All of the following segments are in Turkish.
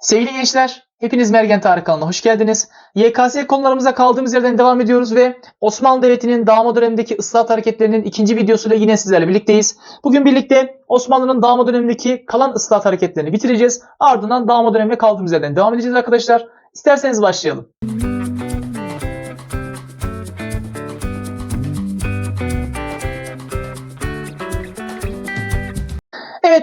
Sevgili gençler, hepiniz Mergen Tarih kanalına hoş geldiniz. YKS konularımıza kaldığımız yerden devam ediyoruz ve Osmanlı Devleti'nin dağma dönemindeki ıslahat hareketlerinin ikinci videosuyla yine sizlerle birlikteyiz. Bugün birlikte Osmanlı'nın dağma dönemindeki kalan ıslahat hareketlerini bitireceğiz. Ardından dağma dönemine kaldığımız yerden devam edeceğiz arkadaşlar. İsterseniz başlayalım.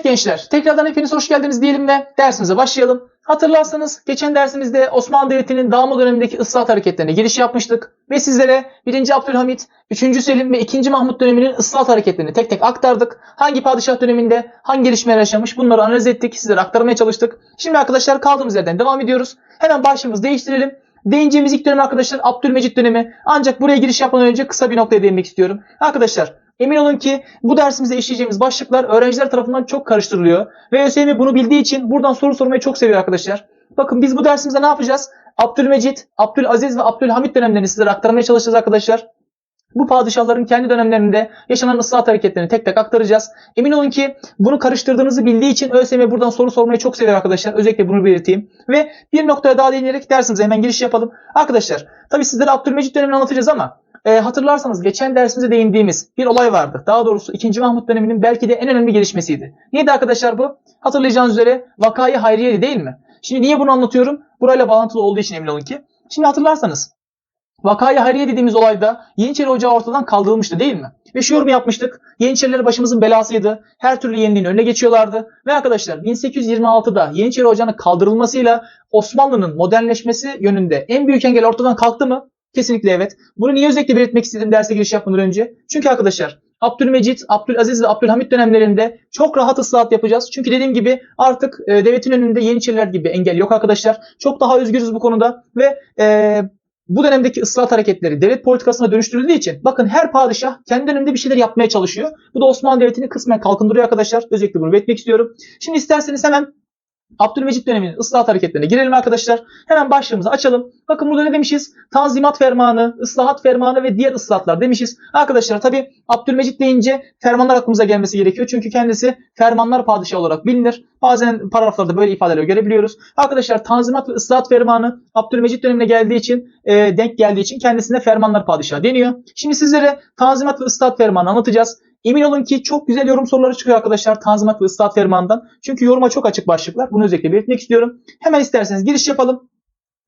Gençler, tekrardan hepiniz hoş geldiniz diyelim ve dersimize başlayalım. Hatırlarsanız geçen dersimizde Osmanlı Devleti'nin dağılma dönemindeki ıslahat hareketlerine giriş yapmıştık ve sizlere 1. Abdülhamit, 3. Selim ve 2. Mahmut döneminin ıslahat hareketlerini tek tek aktardık. Hangi padişah döneminde hangi gelişmeler yaşamış bunları analiz ettik, sizlere aktarmaya çalıştık. Şimdi arkadaşlar kaldığımız yerden devam ediyoruz. Hemen başlığımızı değiştirelim. Değineceğimiz ilk dönem arkadaşlar Abdülmecit dönemi. Ancak buraya giriş yapmadan önce kısa bir noktaya değinmek istiyorum. Arkadaşlar Emin olun ki bu dersimizde işleyeceğimiz başlıklar öğrenciler tarafından çok karıştırılıyor. Ve ÖSYM bunu bildiği için buradan soru sormayı çok seviyor arkadaşlar. Bakın biz bu dersimizde ne yapacağız? Abdülmecit, Abdülaziz ve Abdülhamit dönemlerini sizlere aktarmaya çalışacağız arkadaşlar. Bu padişahların kendi dönemlerinde yaşanan ıslahat hareketlerini tek tek aktaracağız. Emin olun ki bunu karıştırdığınızı bildiği için ÖSYM buradan soru sormayı çok seviyor arkadaşlar. Özellikle bunu belirteyim. Ve bir noktaya daha değinerek dersimize hemen giriş yapalım. Arkadaşlar tabi sizlere Abdülmecit dönemini anlatacağız ama e, hatırlarsanız geçen dersimize değindiğimiz bir olay vardı. Daha doğrusu 2. Mahmut döneminin belki de en önemli gelişmesiydi. Neydi arkadaşlar bu? Hatırlayacağınız üzere vakayı hayriyeli değil mi? Şimdi niye bunu anlatıyorum? Burayla bağlantılı olduğu için emin olun ki. Şimdi hatırlarsanız vakayı hayriye dediğimiz olayda Yeniçeri Ocağı ortadan kaldırılmıştı değil mi? Ve şu yorum yapmıştık. Yeniçeriler başımızın belasıydı. Her türlü yeniliğin önüne geçiyorlardı. Ve arkadaşlar 1826'da Yeniçeri Ocağı'nın kaldırılmasıyla Osmanlı'nın modernleşmesi yönünde en büyük engel ortadan kalktı mı? Kesinlikle evet. Bunu niye özellikle belirtmek istedim derse giriş yapmadan önce? Çünkü arkadaşlar Abdülmecit, Abdülaziz ve Abdülhamit dönemlerinde çok rahat ıslahat yapacağız. Çünkü dediğim gibi artık e, devletin önünde Yeniçeriler gibi engel yok arkadaşlar. Çok daha özgürüz bu konuda ve e, bu dönemdeki ıslahat hareketleri devlet politikasına dönüştürüldüğü için bakın her padişah kendi döneminde bir şeyler yapmaya çalışıyor. Bu da Osmanlı Devleti'ni kısmen kalkındırıyor arkadaşlar. Özellikle bunu belirtmek istiyorum. Şimdi isterseniz hemen Abdülmecit döneminin ıslahat hareketlerine girelim arkadaşlar. Hemen başlığımızı açalım. Bakın burada ne demişiz? Tanzimat fermanı, ıslahat fermanı ve diğer ıslahatlar demişiz. Arkadaşlar tabi Abdülmecit deyince fermanlar aklımıza gelmesi gerekiyor. Çünkü kendisi fermanlar padişahı olarak bilinir. Bazen paragraflarda böyle ifadeler görebiliyoruz. Arkadaşlar Tanzimat ve ıslahat fermanı Abdülmecit dönemine geldiği için e, denk geldiği için kendisine fermanlar padişahı deniyor. Şimdi sizlere Tanzimat ve ıslahat fermanı anlatacağız. Emin olun ki çok güzel yorum soruları çıkıyor arkadaşlar Tanzimat ve Islahat Fermanı'ndan. Çünkü yoruma çok açık başlıklar. Bunu özellikle belirtmek istiyorum. Hemen isterseniz giriş yapalım.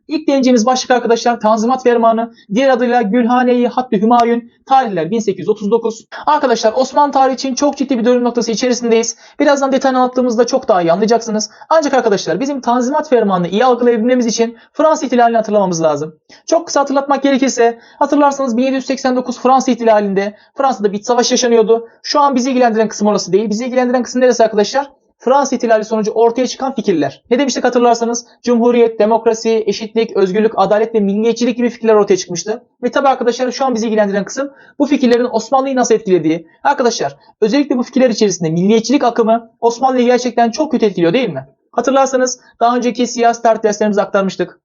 İlk değineceğimiz başlık arkadaşlar Tanzimat Fermanı. Diğer adıyla Gülhane-i Hattı Hümayun. Tarihler 1839. Arkadaşlar Osmanlı tarihi için çok ciddi bir dönüm noktası içerisindeyiz. Birazdan detayını anlattığımızda çok daha iyi anlayacaksınız. Ancak arkadaşlar bizim Tanzimat Fermanı'nı iyi algılayabilmemiz için Fransa ihtilalini hatırlamamız lazım. Çok kısa hatırlatmak gerekirse hatırlarsanız 1789 Fransa ihtilalinde Fransa'da bir savaş yaşanıyordu. Şu an bizi ilgilendiren kısım orası değil. Bizi ilgilendiren kısım neresi arkadaşlar? Fransız ihtilali sonucu ortaya çıkan fikirler. Ne demiştik hatırlarsanız? Cumhuriyet, demokrasi, eşitlik, özgürlük, adalet ve milliyetçilik gibi fikirler ortaya çıkmıştı. Ve tabi arkadaşlar şu an bizi ilgilendiren kısım bu fikirlerin Osmanlı'yı nasıl etkilediği. Arkadaşlar özellikle bu fikirler içerisinde milliyetçilik akımı Osmanlı'yı gerçekten çok kötü etkiliyor değil mi? Hatırlarsanız daha önceki siyasi tarih derslerimizde aktarmıştık.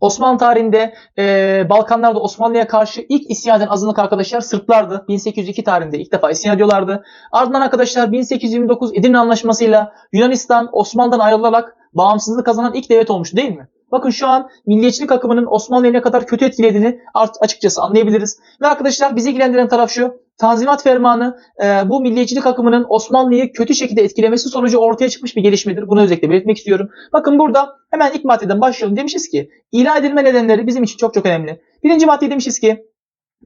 Osmanlı tarihinde e, Balkanlarda Osmanlı'ya karşı ilk isyan eden azınlık arkadaşlar Sırplardı. 1802 tarihinde ilk defa isyan ediyorlardı. Ardından arkadaşlar 1829 Edirne Anlaşması'yla Yunanistan Osmanlı'dan ayrılarak bağımsızlık kazanan ilk devlet olmuş değil mi? Bakın şu an milliyetçilik akımının Osmanlı'yı ne kadar kötü etkilediğini açıkçası anlayabiliriz. Ve arkadaşlar bizi ilgilendiren taraf şu. Tanzimat Fermanı e, bu milliyetçilik akımının Osmanlı'yı kötü şekilde etkilemesi sonucu ortaya çıkmış bir gelişmedir. Bunu özellikle belirtmek istiyorum. Bakın burada hemen ilk maddeden başlayalım. Demişiz ki ilan edilme nedenleri bizim için çok çok önemli. Birinci madde demişiz ki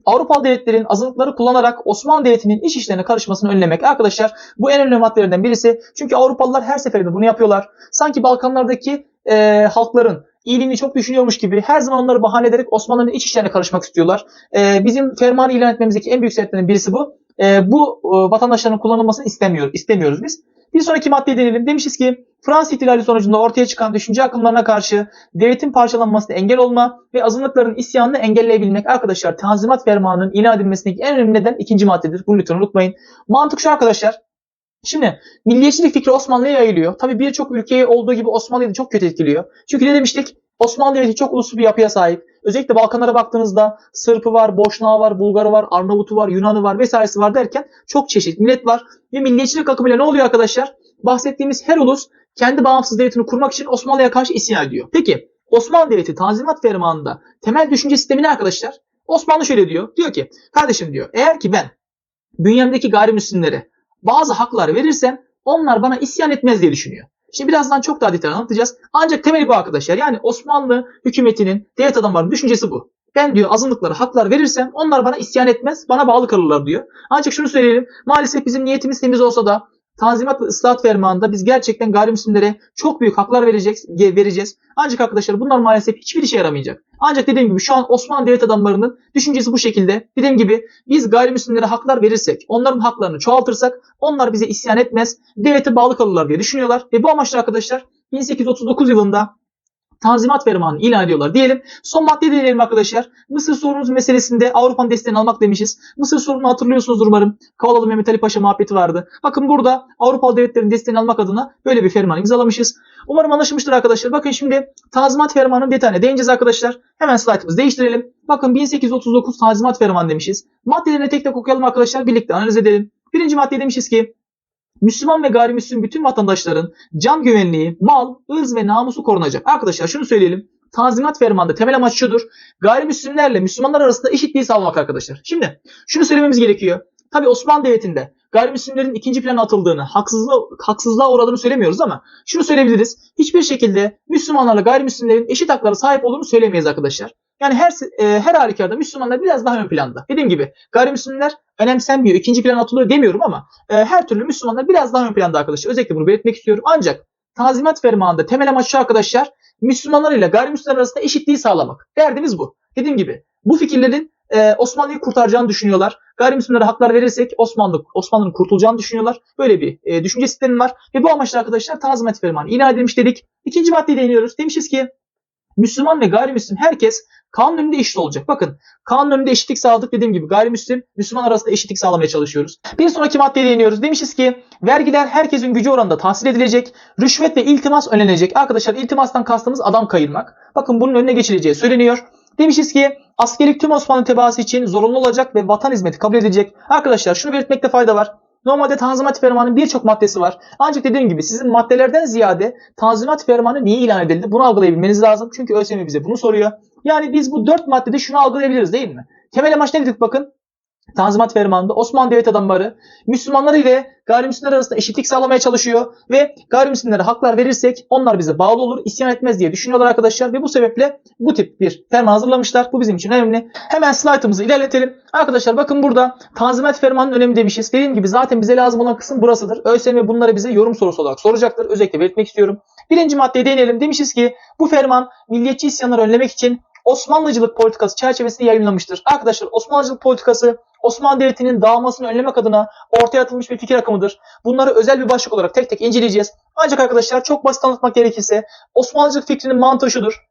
Avrupalı devletlerin azınlıkları kullanarak Osmanlı Devleti'nin iç işlerine karışmasını önlemek. Arkadaşlar bu en önemli maddelerden birisi. Çünkü Avrupalılar her seferinde bunu yapıyorlar. Sanki Balkanlardaki e, halkların iyiliğini çok düşünüyormuş gibi her zaman onları bahane ederek Osmanlı'nın iç işlerine karışmak istiyorlar. E, bizim fermanı ilan etmemizdeki en büyük sebeplerden birisi bu. E, bu e, vatandaşların kullanılmasını istemiyor, istemiyoruz biz. Bir sonraki maddeye denelim. Demişiz ki Fransız ihtilali sonucunda ortaya çıkan düşünce akımlarına karşı devletin parçalanmasına engel olma ve azınlıkların isyanını engelleyebilmek arkadaşlar Tanzimat Fermanı'nın ilan edilmesindeki en önemli neden ikinci maddedir. Bunu lütfen unutmayın. Mantık şu arkadaşlar. Şimdi milliyetçilik fikri Osmanlı'ya yayılıyor. Tabi birçok ülkeye olduğu gibi Osmanlı'yı da çok kötü etkiliyor. Çünkü ne demiştik? Osmanlı Devleti çok uluslu bir yapıya sahip. Özellikle Balkanlara baktığınızda Sırpı var, Boşnağı var, Bulgarı var, Arnavut'u var, Yunan'ı var vesairesi var derken çok çeşit millet var. Ve milliyetçilik akımıyla ne oluyor arkadaşlar? Bahsettiğimiz her ulus kendi bağımsız devletini kurmak için Osmanlı'ya karşı isyan ediyor. Peki Osmanlı Devleti Tanzimat Fermanı'nda temel düşünce sistemi ne arkadaşlar? Osmanlı şöyle diyor. Diyor ki kardeşim diyor eğer ki ben dünyamdaki gayrimüslimlere bazı haklar verirsem onlar bana isyan etmez diye düşünüyor. Şimdi birazdan çok daha detaylı anlatacağız. Ancak temeli bu arkadaşlar. Yani Osmanlı hükümetinin, devlet adamlarının düşüncesi bu. Ben diyor azınlıklara haklar verirsem onlar bana isyan etmez, bana bağlı kalırlar diyor. Ancak şunu söyleyelim. Maalesef bizim niyetimiz temiz olsa da Tanzimat ve Islahat Fermanı'nda biz gerçekten gayrimüslimlere çok büyük haklar vereceğiz, vereceğiz. Ancak arkadaşlar bunlar maalesef hiçbir işe yaramayacak. Ancak dediğim gibi şu an Osmanlı devlet adamlarının düşüncesi bu şekilde. Dediğim gibi biz gayrimüslimlere haklar verirsek, onların haklarını çoğaltırsak onlar bize isyan etmez, devlete bağlı kalırlar diye düşünüyorlar. Ve bu amaçla arkadaşlar 1839 yılında Tanzimat Fermanı ilan ediyorlar diyelim. Son maddeye değinelim arkadaşlar. Mısır sorunumuz meselesinde Avrupa'nın desteğini almak demişiz. Mısır sorununu hatırlıyorsunuzdur umarım. Kavalalı Mehmet Ali Paşa muhabbeti vardı. Bakın burada Avrupalı devletlerin desteğini almak adına böyle bir ferman imzalamışız. Umarım anlaşılmıştır arkadaşlar. Bakın şimdi Tanzimat Fermanı'nın detayına değineceğiz arkadaşlar. Hemen slaytımızı değiştirelim. Bakın 1839 Tanzimat Fermanı demişiz. Maddelerini tek tek okuyalım arkadaşlar. Birlikte analiz edelim. Birinci madde demişiz ki Müslüman ve gayrimüslim bütün vatandaşların can güvenliği, mal, ırz ve namusu korunacak. Arkadaşlar şunu söyleyelim. Tanzimat fermanında temel amaç şudur. Gayrimüslimlerle Müslümanlar arasında eşitliği sağlamak arkadaşlar. Şimdi şunu söylememiz gerekiyor. Tabi Osmanlı Devleti'nde gayrimüslimlerin ikinci plana atıldığını, haksızlığa, haksızlığa uğradığını söylemiyoruz ama şunu söyleyebiliriz. Hiçbir şekilde Müslümanlarla gayrimüslimlerin eşit haklara sahip olduğunu söylemeyiz arkadaşlar. Yani her e, her halükarda Müslümanlar biraz daha ön planda. Dediğim gibi gayrimüslimler önemsenmiyor, ikinci plana atılıyor demiyorum ama e, her türlü Müslümanlar biraz daha ön planda arkadaşlar. Özellikle bunu belirtmek istiyorum. Ancak Tanzimat Fermanı'nda temel amaç şu arkadaşlar. Müslümanlar ile gayrimüslimler arasında eşitliği sağlamak. Derdimiz bu. Dediğim gibi bu fikirlerin e, Osmanlı'yı kurtaracağını düşünüyorlar. Gayrimüslimlere haklar verirsek Osmanlı Osmanlı'nın kurtulacağını düşünüyorlar. Böyle bir e, düşünce sistemi var. Ve bu amaçla arkadaşlar Tanzimat Fermanı ilan edilmiş dedik. İkinci maddeye değiniyoruz. Demişiz ki Müslüman ve gayrimüslim herkes kanun önünde eşit olacak. Bakın kanun önünde eşitlik sağladık dediğim gibi gayrimüslim Müslüman arasında eşitlik sağlamaya çalışıyoruz. Bir sonraki maddeye değiniyoruz. Demişiz ki vergiler herkesin gücü oranında tahsil edilecek. Rüşvet ve iltimas önlenecek. Arkadaşlar iltimastan kastımız adam kayırmak. Bakın bunun önüne geçileceği söyleniyor. Demişiz ki askerlik tüm Osmanlı tebaası için zorunlu olacak ve vatan hizmeti kabul edilecek. Arkadaşlar şunu belirtmekte fayda var. Normalde Tanzimat Fermanı'nın birçok maddesi var. Ancak dediğim gibi sizin maddelerden ziyade Tanzimat Fermanı niye ilan edildi? Bunu algılayabilmeniz lazım. Çünkü ÖSYM bize bunu soruyor. Yani biz bu dört maddede şunu algılayabiliriz değil mi? Temel amaç ne dedik bakın? Tanzimat Fermanı'nda Osmanlı devlet adamları Müslümanlar ile gayrimüslimler arasında eşitlik sağlamaya çalışıyor ve gayrimüslimlere haklar verirsek onlar bize bağlı olur, isyan etmez diye düşünüyorlar arkadaşlar ve bu sebeple bu tip bir ferman hazırlamışlar. Bu bizim için önemli. Hemen slaytımızı ilerletelim. Arkadaşlar bakın burada Tanzimat Fermanı'nın önemi demişiz. Dediğim gibi zaten bize lazım olan kısım burasıdır. ÖSYM bunları bize yorum sorusu olarak soracaktır. Özellikle belirtmek istiyorum. Birinci maddeye değinelim. Demişiz ki bu ferman milliyetçi isyanları önlemek için Osmanlıcılık politikası çerçevesinde yayınlamıştır. Arkadaşlar Osmanlıcılık politikası Osmanlı Devleti'nin dağılmasını önlemek adına ortaya atılmış bir fikir akımıdır. Bunları özel bir başlık olarak tek tek inceleyeceğiz. Ancak arkadaşlar çok basit anlatmak gerekirse Osmanlıcılık fikrinin mantığı şudur.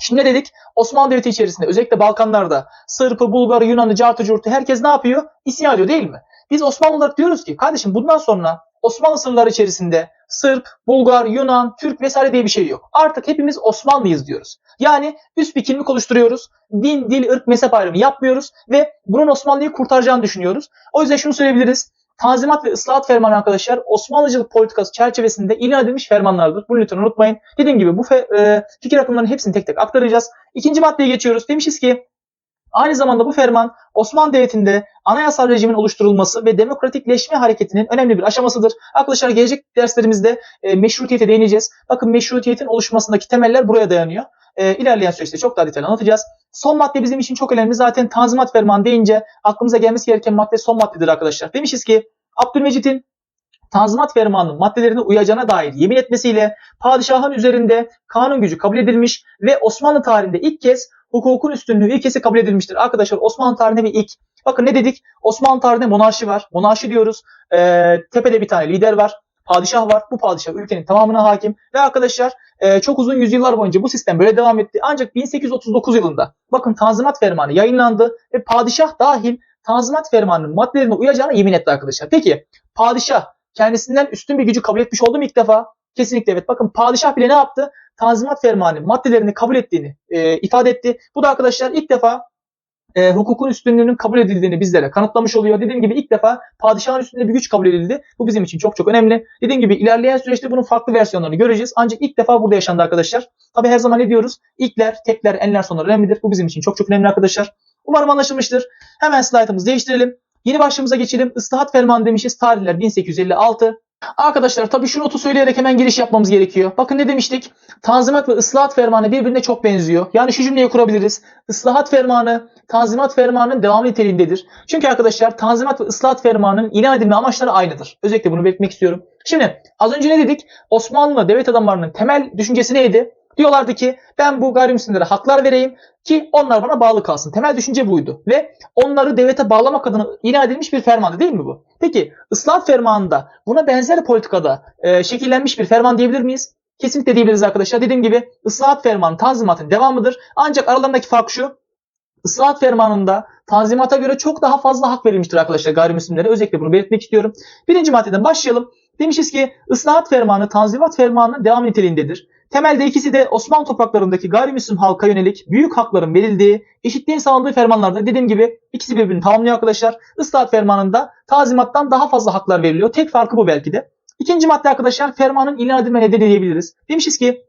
Şimdi ne dedik? Osmanlı Devleti içerisinde özellikle Balkanlarda Sırpı, Bulgarı, Yunan'ı, Cartı, Curt'u herkes ne yapıyor? İsyan ediyor değil mi? Biz Osmanlı olarak diyoruz ki kardeşim bundan sonra Osmanlı sınırları içerisinde Sırp, Bulgar, Yunan, Türk vesaire diye bir şey yok. Artık hepimiz Osmanlıyız diyoruz. Yani üst bir kimlik oluşturuyoruz. Din, dil, ırk, mezhep ayrımı yapmıyoruz ve bunun Osmanlı'yı kurtaracağını düşünüyoruz. O yüzden şunu söyleyebiliriz. Tanzimat ve ıslahat fermanı arkadaşlar Osmanlıcılık politikası çerçevesinde ilan edilmiş fermanlardır. Bunu lütfen unutmayın. Dediğim gibi bu e, fikir akımlarının hepsini tek tek aktaracağız. İkinci maddeye geçiyoruz. Demişiz ki Aynı zamanda bu ferman Osmanlı Devleti'nde anayasal rejimin oluşturulması ve demokratikleşme hareketinin önemli bir aşamasıdır. Arkadaşlar gelecek derslerimizde e, meşrutiyete değineceğiz. Bakın meşrutiyetin oluşmasındaki temeller buraya dayanıyor. E, ilerleyen süreçte çok daha detaylı anlatacağız. Son madde bizim için çok önemli. Zaten Tanzimat Fermanı deyince aklımıza gelmesi gereken madde son maddedir arkadaşlar. Demişiz ki Abdülmecit'in Tanzimat Fermanı'nın maddelerine uyacağına dair yemin etmesiyle padişahın üzerinde kanun gücü kabul edilmiş ve Osmanlı tarihinde ilk kez hukukun üstünlüğü ilkesi kabul edilmiştir. Arkadaşlar Osmanlı tarihinde bir ilk. Bakın ne dedik? Osmanlı tarihinde monarşi var. Monarşi diyoruz. Ee, tepede bir tane lider var. Padişah var. Bu padişah ülkenin tamamına hakim. Ve arkadaşlar e, çok uzun yüzyıllar boyunca bu sistem böyle devam etti. Ancak 1839 yılında bakın Tanzimat Fermanı yayınlandı ve padişah dahil Tanzimat Fermanı'nın maddelerine uyacağına yemin etti arkadaşlar. Peki padişah kendisinden üstün bir gücü kabul etmiş oldu mu ilk defa? Kesinlikle evet. Bakın padişah bile ne yaptı? Tanzimat Fermanı maddelerini kabul ettiğini e, ifade etti. Bu da arkadaşlar ilk defa e, hukukun üstünlüğünün kabul edildiğini bizlere kanıtlamış oluyor. Dediğim gibi ilk defa padişahın üstünde bir güç kabul edildi. Bu bizim için çok çok önemli. Dediğim gibi ilerleyen süreçte bunun farklı versiyonlarını göreceğiz. Ancak ilk defa burada yaşandı arkadaşlar. Tabi her zaman ne diyoruz? İlkler, tekler, enler sonlar önemlidir. Bu bizim için çok çok önemli arkadaşlar. Umarım anlaşılmıştır. Hemen slaytımızı değiştirelim. Yeni başlığımıza geçelim. Islahat fermanı demişiz. Tarihler 1856. Arkadaşlar tabii şu notu söyleyerek hemen giriş yapmamız gerekiyor. Bakın ne demiştik? Tanzimat ve ıslahat fermanı birbirine çok benziyor. Yani şu cümleyi kurabiliriz. Islahat fermanı, tanzimat fermanının devam niteliğindedir. Çünkü arkadaşlar tanzimat ve ıslahat fermanının ilan edilme amaçları aynıdır. Özellikle bunu belirtmek istiyorum. Şimdi az önce ne dedik? Osmanlı devlet adamlarının temel düşüncesi neydi? Diyorlardı ki ben bu gayrimüslimlere haklar vereyim ki onlar bana bağlı kalsın. Temel düşünce buydu. Ve onları devlete bağlamak adına ilan edilmiş bir fermandı değil mi bu? Peki ıslahat fermanında buna benzer politikada e, şekillenmiş bir ferman diyebilir miyiz? Kesinlikle diyebiliriz arkadaşlar. Dediğim gibi ıslahat fermanı tanzimatın devamıdır. Ancak aralarındaki fark şu. Islahat fermanında tanzimata göre çok daha fazla hak verilmiştir arkadaşlar gayrimüslimlere. Özellikle bunu belirtmek istiyorum. Birinci maddeden başlayalım. Demişiz ki ıslahat fermanı tanzimat fermanının devam niteliğindedir. Temelde ikisi de Osmanlı topraklarındaki gayrimüslim halka yönelik büyük hakların verildiği, eşitliğin sağlandığı fermanlardır. Dediğim gibi ikisi birbirini tamamlıyor arkadaşlar. Islahat fermanında tazimattan daha fazla haklar veriliyor. Tek farkı bu belki de. İkinci madde arkadaşlar fermanın ilan edilme nedeni diyebiliriz. Demişiz ki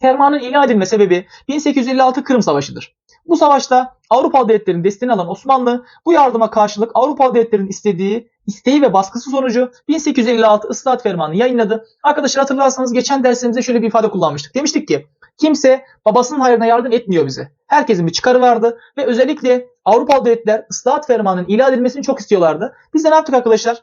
fermanın ilan edilme sebebi 1856 Kırım Savaşı'dır. Bu savaşta Avrupalı devletlerin desteğini alan Osmanlı bu yardıma karşılık Avrupalı devletlerin istediği isteği ve baskısı sonucu 1856 ıslahat fermanı yayınladı. Arkadaşlar hatırlarsanız geçen dersimizde şöyle bir ifade kullanmıştık. Demiştik ki kimse babasının hayrına yardım etmiyor bize. Herkesin bir çıkarı vardı ve özellikle Avrupalı devletler ıslahat fermanının ilan edilmesini çok istiyorlardı. Biz de ne yaptık arkadaşlar?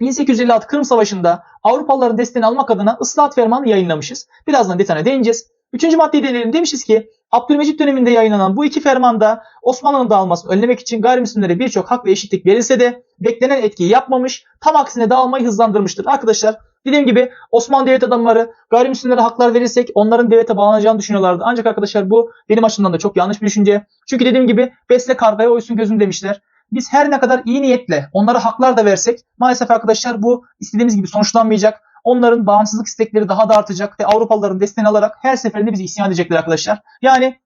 1856 Kırım Savaşı'nda Avrupalıların desteğini almak adına ıslahat fermanı yayınlamışız. Birazdan detayına değineceğiz. Üçüncü maddeyi deneyelim. Demişiz ki Abdülmecit döneminde yayınlanan bu iki fermanda Osmanlı'nın dağılmasını önlemek için gayrimüslimlere birçok hak ve eşitlik verilse de beklenen etkiyi yapmamış, tam aksine dağılmayı hızlandırmıştır. Arkadaşlar dediğim gibi Osmanlı devlet adamları gayrimüslimlere haklar verirsek onların devlete bağlanacağını düşünüyorlardı. Ancak arkadaşlar bu benim açımdan da çok yanlış bir düşünce. Çünkü dediğim gibi besle kargaya oysun gözüm demişler. Biz her ne kadar iyi niyetle onlara haklar da versek maalesef arkadaşlar bu istediğimiz gibi sonuçlanmayacak. Onların bağımsızlık istekleri daha da artacak ve Avrupalıların desteğini alarak her seferinde bizi isyan edecekler arkadaşlar. Yani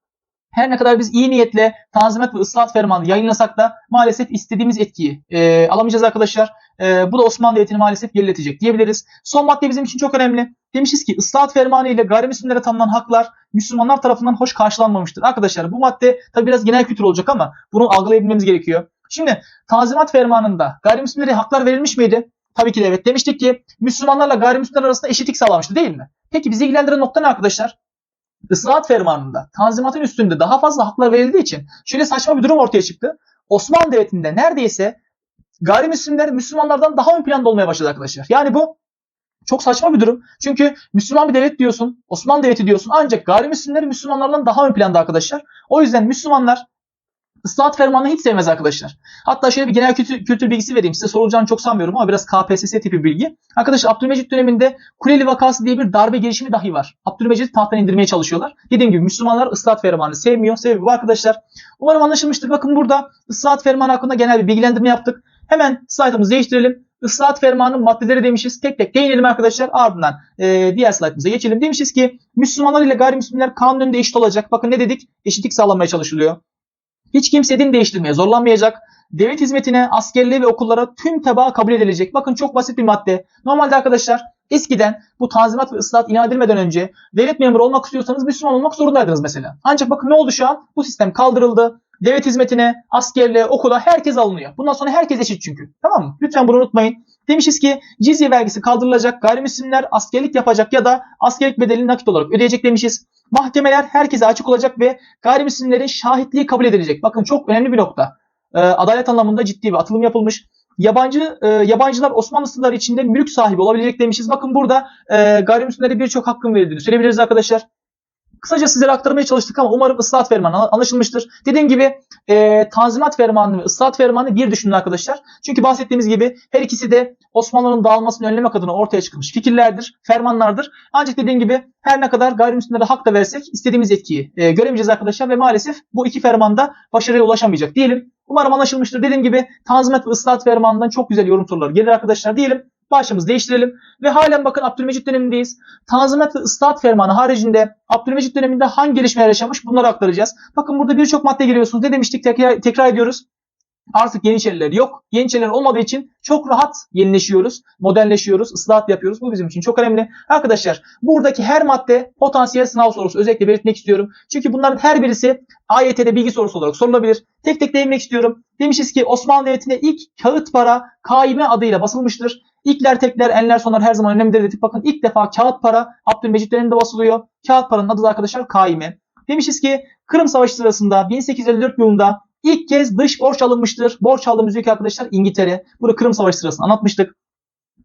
her ne kadar biz iyi niyetle tanzimat ve ıslahat fermanı yayınlasak da maalesef istediğimiz etkiyi e, alamayacağız arkadaşlar. E, bu da Osmanlı Devleti'ni maalesef geriletecek diyebiliriz. Son madde bizim için çok önemli. Demişiz ki ıslahat fermanı ile gayrimüslimlere tanınan haklar Müslümanlar tarafından hoş karşılanmamıştır. Arkadaşlar bu madde tabi biraz genel kültür olacak ama bunu algılayabilmemiz gerekiyor. Şimdi tanzimat fermanında gayrimüslimlere haklar verilmiş miydi? Tabii ki de evet. Demiştik ki Müslümanlarla gayrimüslimler arasında eşitlik sağlamıştı değil mi? Peki bizi ilgilendiren nokta ne arkadaşlar? Islahat fermanında tanzimatın üstünde daha fazla haklar verildiği için şöyle saçma bir durum ortaya çıktı. Osmanlı Devleti'nde neredeyse gayrimüslimler Müslümanlardan daha ön planda olmaya başladı arkadaşlar. Yani bu çok saçma bir durum. Çünkü Müslüman bir devlet diyorsun, Osmanlı Devleti diyorsun ancak gayrimüslimler Müslümanlardan daha ön planda arkadaşlar. O yüzden Müslümanlar Islahat fermanını hiç sevmez arkadaşlar. Hatta şöyle bir genel kültür, kültür bilgisi vereyim. Size sorulacağını çok sanmıyorum ama biraz KPSS tipi bilgi. Arkadaşlar Abdülmecit döneminde Kuleli vakası diye bir darbe girişimi dahi var. Abdülmecit'i tahttan indirmeye çalışıyorlar. Dediğim gibi Müslümanlar ıslahat fermanını sevmiyor. Sebebi bu arkadaşlar. Umarım anlaşılmıştır. Bakın burada ıslahat fermanı hakkında genel bir bilgilendirme yaptık. Hemen slaytımızı değiştirelim. Islahat fermanının maddeleri demişiz. Tek tek değinelim arkadaşlar. Ardından e, diğer slaytımıza geçelim. Demişiz ki Müslümanlar ile gayrimüslimler kanun önünde eşit olacak. Bakın ne dedik? Eşitlik sağlanmaya çalışılıyor. Hiç kimse din değiştirmeye zorlanmayacak. Devlet hizmetine, askerliğe ve okullara tüm tebaa kabul edilecek. Bakın çok basit bir madde. Normalde arkadaşlar eskiden bu tanzimat ve ıslahat ilan edilmeden önce devlet memuru olmak istiyorsanız Müslüman olmak zorundaydınız mesela. Ancak bakın ne oldu şu an? Bu sistem kaldırıldı. Devlet hizmetine, askerliğe, okula herkes alınıyor. Bundan sonra herkes eşit çünkü. Tamam mı? Lütfen bunu unutmayın. Demişiz ki cizye vergisi kaldırılacak. Gayrimüslimler askerlik yapacak ya da askerlik bedelini nakit olarak ödeyecek demişiz. Mahkemeler herkese açık olacak ve gayrimüslimlerin şahitliği kabul edilecek. Bakın çok önemli bir nokta. Ee, adalet anlamında ciddi bir atılım yapılmış. Yabancı e, yabancılar Osmanlı sınırları içinde mülk sahibi olabilecek demişiz. Bakın burada e, gayrimüslimlere birçok hakkın verildiğini söyleyebiliriz arkadaşlar. Kısaca sizlere aktarmaya çalıştık ama umarım ıslahat fermanı anlaşılmıştır. Dediğim gibi e, tanzimat fermanı ve ıslahat fermanı bir düşünün arkadaşlar. Çünkü bahsettiğimiz gibi her ikisi de Osmanlı'nın dağılmasını önlemek adına ortaya çıkmış fikirlerdir, fermanlardır. Ancak dediğim gibi her ne kadar gayrimüslimlere hak da versek istediğimiz etkiyi e, göremeyeceğiz arkadaşlar ve maalesef bu iki fermanda başarıya ulaşamayacak diyelim. Umarım anlaşılmıştır. Dediğim gibi tanzimat ve ıslahat fermanından çok güzel yorum soruları gelir arkadaşlar diyelim. Başlığımızı değiştirelim. Ve halen bakın Abdülmecit dönemindeyiz. Tanzimat ve ıslahat fermanı haricinde Abdülmecit döneminde hangi gelişmeler yaşamış bunları aktaracağız. Bakın burada birçok madde giriyorsunuz. Ne demiştik tekrar, tekrar ediyoruz. Artık Yeniçeriler yok. Yeniçeriler olmadığı için çok rahat yenileşiyoruz, modernleşiyoruz, ıslahat yapıyoruz. Bu bizim için çok önemli. Arkadaşlar buradaki her madde potansiyel sınav sorusu. Özellikle belirtmek istiyorum. Çünkü bunların her birisi AYT'de bilgi sorusu olarak sorulabilir. Tek tek değinmek istiyorum. Demişiz ki Osmanlı Devleti'nde ilk kağıt para kaime adıyla basılmıştır. İlkler, tekler, enler, sonlar her zaman önemlidir dedik. Bakın ilk defa kağıt para Abdülmecit döneminde basılıyor. Kağıt paranın adı da arkadaşlar kaime. Demişiz ki Kırım Savaşı sırasında 1854 yılında ilk kez dış borç alınmıştır. Borç aldığımız ülke arkadaşlar İngiltere. Bunu Kırım Savaşı sırasında anlatmıştık.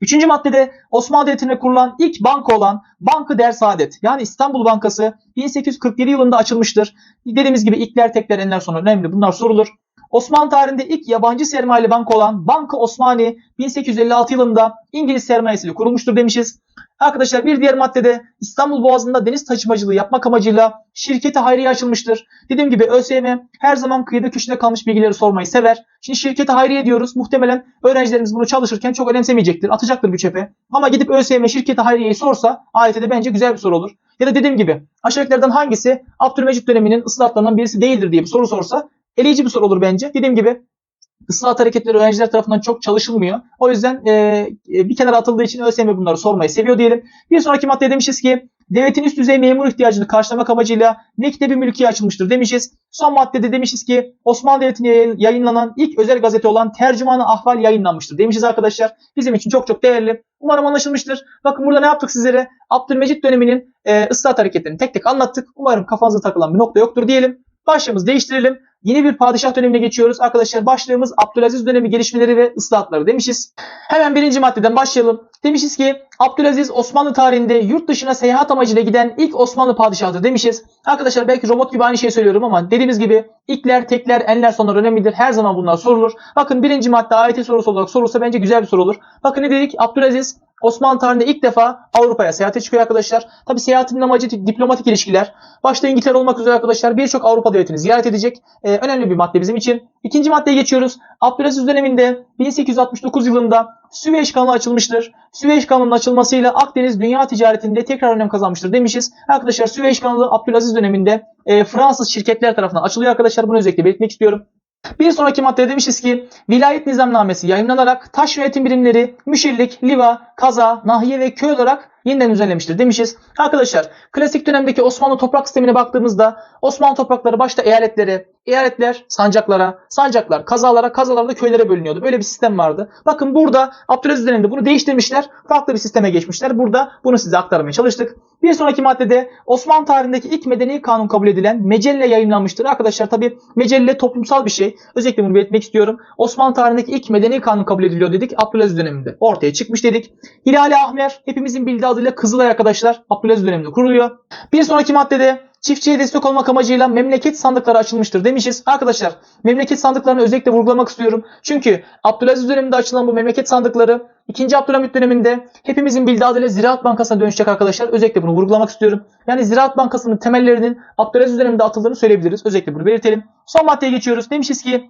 Üçüncü maddede Osmanlı Devleti'nde kurulan ilk banka olan Bankı Der Saadet yani İstanbul Bankası 1847 yılında açılmıştır. Dediğimiz gibi ilkler tekler enler sonra önemli bunlar sorulur. Osmanlı tarihinde ilk yabancı sermayeli banka olan Banka Osmani 1856 yılında İngiliz sermayesiyle kurulmuştur demişiz. Arkadaşlar bir diğer maddede İstanbul Boğazı'nda deniz taşımacılığı yapmak amacıyla şirketi hayriye açılmıştır. Dediğim gibi ÖSYM her zaman kıyıda köşede kalmış bilgileri sormayı sever. Şimdi şirketi hayriye diyoruz. Muhtemelen öğrencilerimiz bunu çalışırken çok önemsemeyecektir. Atacaktır bir çöpe. Ama gidip ÖSYM şirketi hayriyeyi sorsa AYT'de bence güzel bir soru olur. Ya da dediğim gibi aşağıdakilerden hangisi Abdülmecit döneminin ıslahatlarından birisi değildir diye bir soru sorsa eleyici bir soru olur bence. Dediğim gibi ıslahat hareketleri öğrenciler tarafından çok çalışılmıyor. O yüzden e, bir kenara atıldığı için ÖSYM bunları sormayı seviyor diyelim. Bir sonraki maddeye demişiz ki devletin üst düzey memur ihtiyacını karşılamak amacıyla Mektebi Mülkiye açılmıştır demişiz. Son maddede demişiz ki Osmanlı Devleti'nde yayınlanan ilk özel gazete olan Tercümanı Ahval yayınlanmıştır demişiz arkadaşlar. Bizim için çok çok değerli. Umarım anlaşılmıştır. Bakın burada ne yaptık sizlere? Abdülmecit döneminin e, ıslahat hareketlerini tek tek anlattık. Umarım kafanıza takılan bir nokta yoktur diyelim. Başlığımızı değiştirelim. Yeni bir padişah dönemine geçiyoruz. Arkadaşlar başlığımız Abdülaziz dönemi gelişmeleri ve ıslahatları demişiz. Hemen birinci maddeden başlayalım. Demişiz ki Abdülaziz Osmanlı tarihinde yurt dışına seyahat amacıyla giden ilk Osmanlı padişahıdır demişiz. Arkadaşlar belki robot gibi aynı şeyi söylüyorum ama dediğimiz gibi ilkler, tekler, enler sonlar önemlidir. Her zaman bunlar sorulur. Bakın birinci madde AYT sorusu olarak sorulsa bence güzel bir soru olur. Bakın ne dedik? Abdülaziz Osmanlı tarihinde ilk defa Avrupa'ya seyahate çıkıyor arkadaşlar. Tabi seyahatin amacı diplomatik ilişkiler. Başta İngiltere olmak üzere arkadaşlar birçok Avrupa devletini ziyaret edecek. Önemli bir madde bizim için. İkinci maddeye geçiyoruz. Abdülaziz döneminde 1869 yılında Süveyş kanalı açılmıştır. Süveyş kanalının açılmasıyla Akdeniz dünya ticaretinde tekrar önem kazanmıştır demişiz. Arkadaşlar Süveyş kanalı Abdülaziz döneminde e, Fransız şirketler tarafından açılıyor arkadaşlar. Bunu özellikle belirtmek istiyorum. Bir sonraki maddede demişiz ki vilayet nizamnamesi yayınlanarak taş yönetim birimleri müşirlik, liva, kaza, nahiye ve köy olarak yeniden düzenlemiştir demişiz. Arkadaşlar klasik dönemdeki Osmanlı toprak sistemine baktığımızda Osmanlı toprakları başta eyaletlere, eyaletler sancaklara, sancaklar kazalara, kazalar da köylere bölünüyordu. Böyle bir sistem vardı. Bakın burada Abdülaziz döneminde bunu değiştirmişler. Farklı bir sisteme geçmişler. Burada bunu size aktarmaya çalıştık. Bir sonraki maddede Osmanlı tarihindeki ilk medeni kanun kabul edilen Mecelle yayınlanmıştır. Arkadaşlar tabi Mecelle toplumsal bir şey. Özellikle bunu belirtmek istiyorum. Osmanlı tarihindeki ilk medeni kanun kabul ediliyor dedik. Abdülaziz döneminde ortaya çıkmış dedik. Hilali Ahmer hepimizin bildiği adıyla Kızılay arkadaşlar Abdülaziz döneminde kuruluyor. Bir sonraki maddede çiftçiye destek olmak amacıyla memleket sandıkları açılmıştır demişiz. Arkadaşlar memleket sandıklarını özellikle vurgulamak istiyorum. Çünkü Abdülaziz döneminde açılan bu memleket sandıkları 2. Abdülhamit döneminde hepimizin bildiği adıyla Ziraat Bankası'na dönüşecek arkadaşlar. Özellikle bunu vurgulamak istiyorum. Yani Ziraat Bankası'nın temellerinin Abdülaziz döneminde atıldığını söyleyebiliriz. Özellikle bunu belirtelim. Son maddeye geçiyoruz. Demişiz ki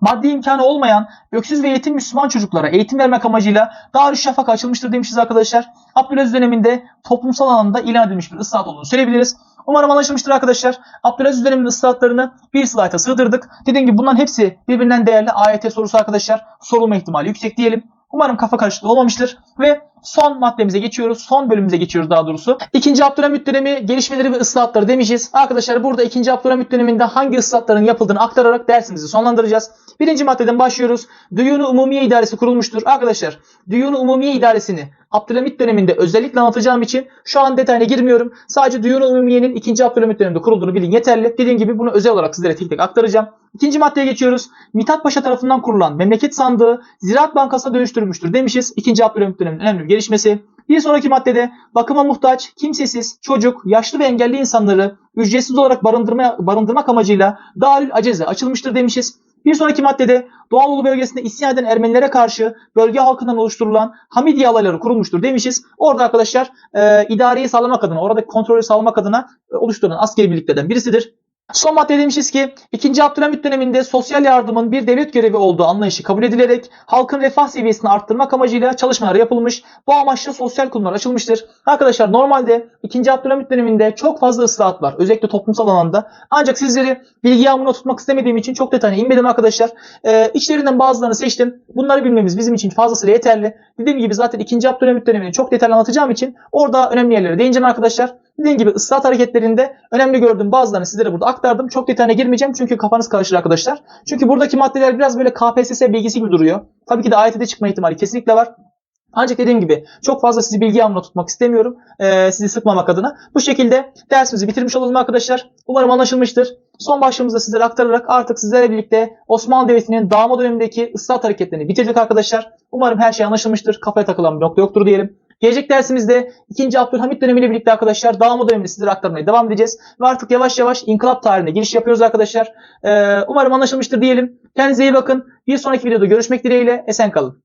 maddi imkanı olmayan öksüz ve yetim Müslüman çocuklara eğitim vermek amacıyla Darüşşafak açılmıştır demişiz arkadaşlar. Abdülaziz döneminde toplumsal alanda ilan edilmiş bir ıslahat olduğunu söyleyebiliriz. Umarım anlaşılmıştır arkadaşlar. Abdülaziz döneminin ıslahatlarını bir slayta sığdırdık. Dediğim gibi bunların hepsi birbirinden değerli AYT sorusu arkadaşlar. Sorulma ihtimali yüksek diyelim. Umarım kafa karışıklığı olmamıştır. Ve son maddemize geçiyoruz. Son bölümümüze geçiyoruz daha doğrusu. İkinci Abdülhamit dönemi gelişmeleri ve ıslahatları demişiz. Arkadaşlar burada ikinci Abdülhamit döneminde hangi ıslahatların yapıldığını aktararak dersimizi sonlandıracağız. Birinci maddeden başlıyoruz. Düyunu Umumiye İdaresi kurulmuştur. Arkadaşlar Düyunu Umumiye İdaresini Abdülhamit döneminde özellikle anlatacağım için şu an detayına girmiyorum. Sadece Düyunu Umumiye'nin 2. Abdülhamit döneminde kurulduğunu bilin yeterli. Dediğim gibi bunu özel olarak sizlere tek tek aktaracağım. İkinci maddeye geçiyoruz. Mithat Paşa tarafından kurulan Memleket Sandığı Ziraat Bankası'na dönüştürülmüştür demişiz. 2. Abdülhamit döneminin önemli gelişmesi. Bir sonraki maddede bakıma muhtaç, kimsesiz, çocuk, yaşlı ve engelli insanları ücretsiz olarak barındırma, barındırmak amacıyla Darül Aceze açılmıştır demişiz. Bir sonraki maddede Doğu Anadolu bölgesinde isyan eden Ermenilere karşı bölge halkından oluşturulan Hamidiye alayları kurulmuştur demişiz. Orada arkadaşlar e, idareyi sağlamak adına, oradaki kontrolü sağlamak adına e, oluşturulan askeri birliklerden birisidir. Son madde demişiz ki 2. Abdülhamit döneminde sosyal yardımın bir devlet görevi olduğu anlayışı kabul edilerek halkın refah seviyesini arttırmak amacıyla çalışmalar yapılmış. Bu amaçla sosyal kurumlar açılmıştır. Arkadaşlar normalde 2. Abdülhamit döneminde çok fazla ıslahat var. Özellikle toplumsal alanda. Ancak sizleri bilgi yağmuruna tutmak istemediğim için çok detayına inmedim arkadaşlar. Ee, içlerinden bazılarını seçtim. Bunları bilmemiz bizim için fazlasıyla yeterli. Dediğim gibi zaten 2. Abdülhamit dönemini çok detaylı anlatacağım için orada önemli yerlere değineceğim arkadaşlar. Dediğim gibi ıslahat hareketlerinde önemli gördüğüm bazılarını sizlere burada aktardım. Çok detayına girmeyeceğim çünkü kafanız karışır arkadaşlar. Çünkü buradaki maddeler biraz böyle KPSS bilgisi gibi duruyor. Tabii ki de AYT'de çıkma ihtimali kesinlikle var. Ancak dediğim gibi çok fazla sizi bilgi yağmuruna tutmak istemiyorum. Ee, sizi sıkmamak adına. Bu şekilde dersimizi bitirmiş olalım arkadaşlar. Umarım anlaşılmıştır. Son başlığımızı da sizlere aktararak artık sizlerle birlikte Osmanlı Devleti'nin dağma dönemindeki ıslahat hareketlerini bitirdik arkadaşlar. Umarım her şey anlaşılmıştır. Kafaya takılan bir nokta yoktur diyelim. Gelecek dersimizde 2. Abdülhamit dönemiyle birlikte arkadaşlar dağma dönemini sizlere aktarmaya devam edeceğiz. Ve artık yavaş yavaş inkılap tarihine giriş yapıyoruz arkadaşlar. Ee, umarım anlaşılmıştır diyelim. Kendinize iyi bakın. Bir sonraki videoda görüşmek dileğiyle. Esen kalın.